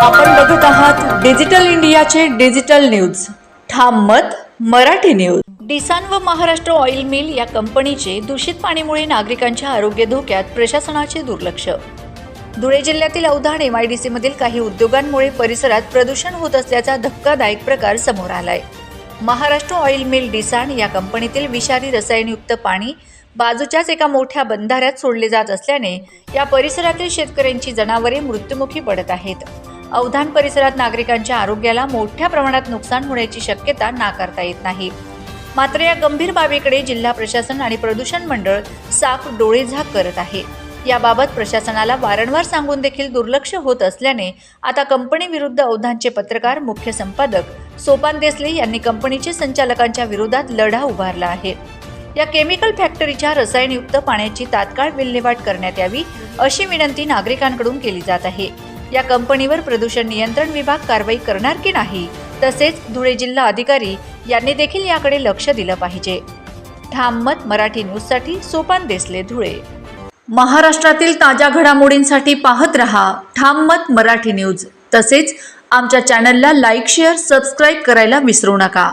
आपण बघूत आहात डिजिटल इंडियाचे डिजिटल न्यूज. ठाम मत मराठी न्यूज. डिसान व महाराष्ट्र ऑइल मिल या कंपनीचे दूषित पाणीमुळे नागरिकांच्या आरोग्य धोक्यात प्रशासनाचे दुर्लक्ष. धुळे जिल्ह्यातील अवधान एम आय डी सीमधील काही उद्योगांमुळे परिसरात प्रदूषण होत असल्याचा धक्कादायक प्रकार समोर आलाय. महाराष्ट्र ऑइल मिल डिसान या कंपनीतील विषारी रसायनयुक्त पाणी बाजूच्याच एका मोठ्या बंधाऱ्यात सोडले जात असल्याने या परिसरातील शेतकऱ्यांची जनावरे मृत्युमुखी पडत आहेत. अवधान परिसरात नागरिकांच्या आरोग्याला मोठ्या प्रमाणात नुकसान होण्याची शक्यता नाकारता येत नाही. मात्र या गंभीर बाबीकडे जिल्हा प्रशासन आणि प्रदूषण मंडळ साफ डोळेझाक करत आहे. याबाबत प्रशासनाला वारंवार सांगून देखील दुर्लक्ष होत असल्याने आता कंपनी विरुद्ध अवधानचे पत्रकार मुख्य संपादक सोपान देसले यांनी कंपनीचे संचालकांच्या विरोधात लढा उभारला आहे. या केमिकल फॅक्टरीच्या रसायनयुक्त पाण्याची तात्काळ विल्हेवाट करण्यात यावी अशी विनंती नागरिकांकडून केली जात आहे. या कंपनीवर प्रदूषण नियंत्रण विभाग कारवाई करणार की नाही? तसेच धुळे जिल्हा अधिकारी यांनी देखील याकडे लक्ष दिलं पाहिजे. ठाम मत मराठी न्यूजसाठी सोपान देसले धुळे. महाराष्ट्रातील ताज्या घडामोडींसाठी पाहत रहा ठाम मत मराठी न्यूज. तसेच आमच्या चॅनलला लाईक शेअर सबस्क्राईब करायला विसरू नका.